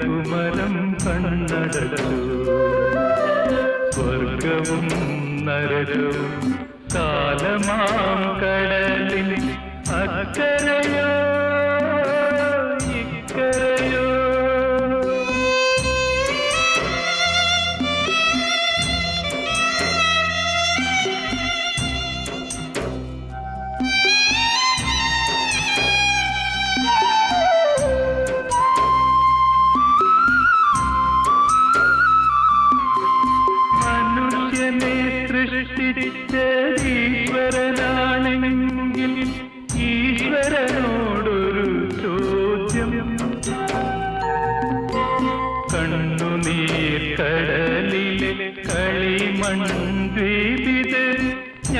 കുമരം കണ്ണടച്ചു. സ്വർഗവും നരകവും കാലമാം കടലിൽ അക്കരയോ പിടിച്ച ഈശ്വരനാണെങ്കിൽ ഈശ്വരനോടൊരു ചോദ്യം. കണ്ണുനീർ കടലിലെ കളിമൺ ദ്വീപ്